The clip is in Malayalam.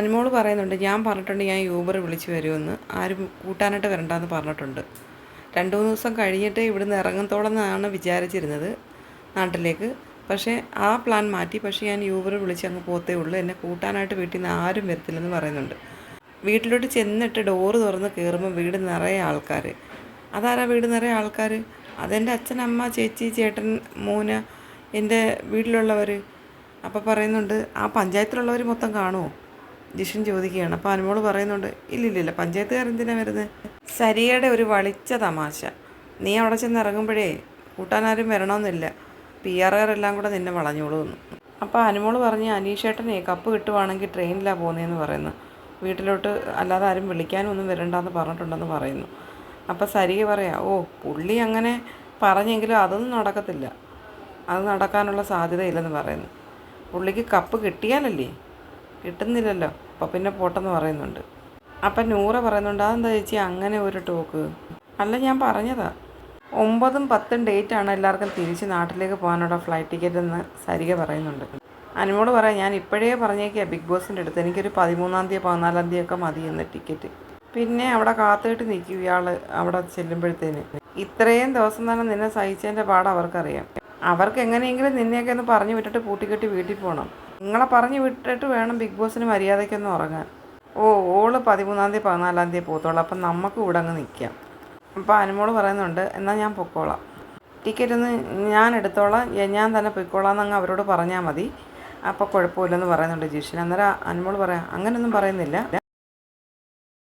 അനുമോൾ പറയുന്നുണ്ട് ഞാൻ പറഞ്ഞിട്ടുണ്ട് ഞാൻ യൂബർ വിളിച്ച് വരുമെന്ന്. ആരും കൂട്ടാനായിട്ട് വരണ്ടെന്ന് പറഞ്ഞിട്ടുണ്ട്. രണ്ട് മൂന്ന് ദിവസം കഴിഞ്ഞിട്ട് ഇവിടുന്ന് ഇറങ്ങത്തോളം എന്നാണ് വിചാരിച്ചിരുന്നത് നാട്ടിലേക്ക്. പക്ഷേ ആ പ്ലാൻ മാറ്റി. പക്ഷേ ഞാൻ യൂബർ വിളിച്ച് അങ്ങ് പോത്തേ ഉള്ളൂ. എന്നെ കൂട്ടാനായിട്ട് വീട്ടിൽ നിന്ന് ആരും വരത്തില്ലെന്ന് പറയുന്നുണ്ട്. വീട്ടിലോട്ട് ചെന്നിട്ട് ഡോറ് തുറന്ന് കയറുമ്പോൾ വീട് നിറയെ ആൾക്കാർ അതാരാ വീട് നിറയെ ആൾക്കാർ അതെന്റെ അച്ഛൻ അമ്മ ചേച്ചി ചേട്ടൻ മൂന എന്റെ വീട്ടിലുള്ളവർ അപ്പോൾ പറയുന്നുണ്ട് ആ പഞ്ചായത്തിലുള്ളവർ മൊത്തം കാണുമോ ജിഷൻ ചോദിക്കുകയാണ്. അപ്പോൾ അനുമോൾ പറയുന്നുണ്ട് ഇല്ലില്ലില്ല പഞ്ചായത്തുകാരെന്തിനാ വരുന്നത് സരിയയുടെ ഒരു വളിച്ച തമാശ. നീ അവിടെ ചെന്ന് ഇറങ്ങുമ്പോഴേ കൂട്ടാനാരും വരണമെന്നില്ല. പി ആറുകാരെല്ലാം കൂടെ നിന്നെ വളഞ്ഞോളൂ എന്ന്. അപ്പോൾ അനുമോൾ പറഞ്ഞ് അനീഷേട്ടനെ കപ്പ് കിട്ടുവാണെങ്കിൽ ട്രെയിനിലാണ് പോകുന്നതെന്ന് പറയുന്നു. വീട്ടിലോട്ട് അല്ലാതെ ആരും വിളിക്കാനൊന്നും വരണ്ടെന്ന് പറഞ്ഞിട്ടുണ്ടെന്ന് പറയുന്നു. അപ്പോൾ സരിക പറയാ ഓ പുള്ളി അങ്ങനെ പറഞ്ഞെങ്കിലും അതൊന്നും നടക്കത്തില്ല. അത് നടക്കാനുള്ള സാധ്യതയില്ലെന്ന് പറയുന്നു. പുള്ളിക്ക് കപ്പ് കിട്ടിയാലല്ലേ കിട്ടുന്നില്ലല്ലോ. അപ്പോൾ പിന്നെ പോട്ടെന്ന് പറയുന്നുണ്ട്. അപ്പം നൂറ പറയുന്നുണ്ട് അതെന്താ ചേച്ചി അങ്ങനെ ഒരു ടോക്ക്? അല്ല ഞാൻ പറഞ്ഞതാ. ഒമ്പതും പത്തും ഡേറ്റ് ആണ് എല്ലാവർക്കും തിരിച്ച് നാട്ടിലേക്ക് പോകാനുള്ള ഫ്ലൈറ്റ് ടിക്കറ്റ് എന്ന് സരിക പറയുന്നുണ്ട്. അനുമോട് പറയാം ഞാൻ ഇപ്പോഴേ പറഞ്ഞേക്കാം ബിഗ് ബോസിന്റെ അടുത്ത്. എനിക്കൊരു പതിമൂന്നാം തീയതി പതിനാലാം തീയതി ഒക്കെ മതി എന്ന ടിക്കറ്റ് പിന്നെ അവിടെ കാത്തിട്ട് നിൽക്കും ഇയാൾ അവിടെ ചെല്ലുമ്പോഴത്തേന്. ഇത്രയും ദിവസം തന്നെ നിന്നെ സഹിച്ചതിന്റെ പാട് അവർക്കറിയാം. അവർക്ക് എങ്ങനെയെങ്കിലും നിന്നെയൊക്കെ ഒന്ന് പറഞ്ഞു വിട്ടിട്ട് പൂട്ടിക്കെട്ടി വീട്ടിൽ പോകണം നിങ്ങളെ പറഞ്ഞു വിട്ടിട്ട് വേണം ബിഗ് ബോസിന് മര്യാദയ്ക്കൊന്ന് ഉറങ്ങാൻ. ഓ ഓൾ പതിമൂന്നാം തീയതി പതിനാലാം തീയതി പോത്തോളാം അപ്പം നമുക്ക് ഇവിടെ അങ്ങ് നിൽക്കാം. അപ്പോൾ അനുമോൾ പറയുന്നുണ്ട് എന്നാൽ ഞാൻ പൊക്കോളാം. ടിക്കറ്റ് ഒന്ന് ഞാൻ എടുത്തോളാം. ഞാൻ തന്നെ പൊയ്ക്കോളാം എന്നങ്ങ് അവരോട് പറഞ്ഞാൽ മതി. അപ്പോൾ കുഴപ്പമില്ലെന്ന് പറയുന്നുണ്ട് ജിഷൻ അന്നേരം അനുമോൾ പറയാം അങ്ങനെയൊന്നും പറയുന്നില്ല.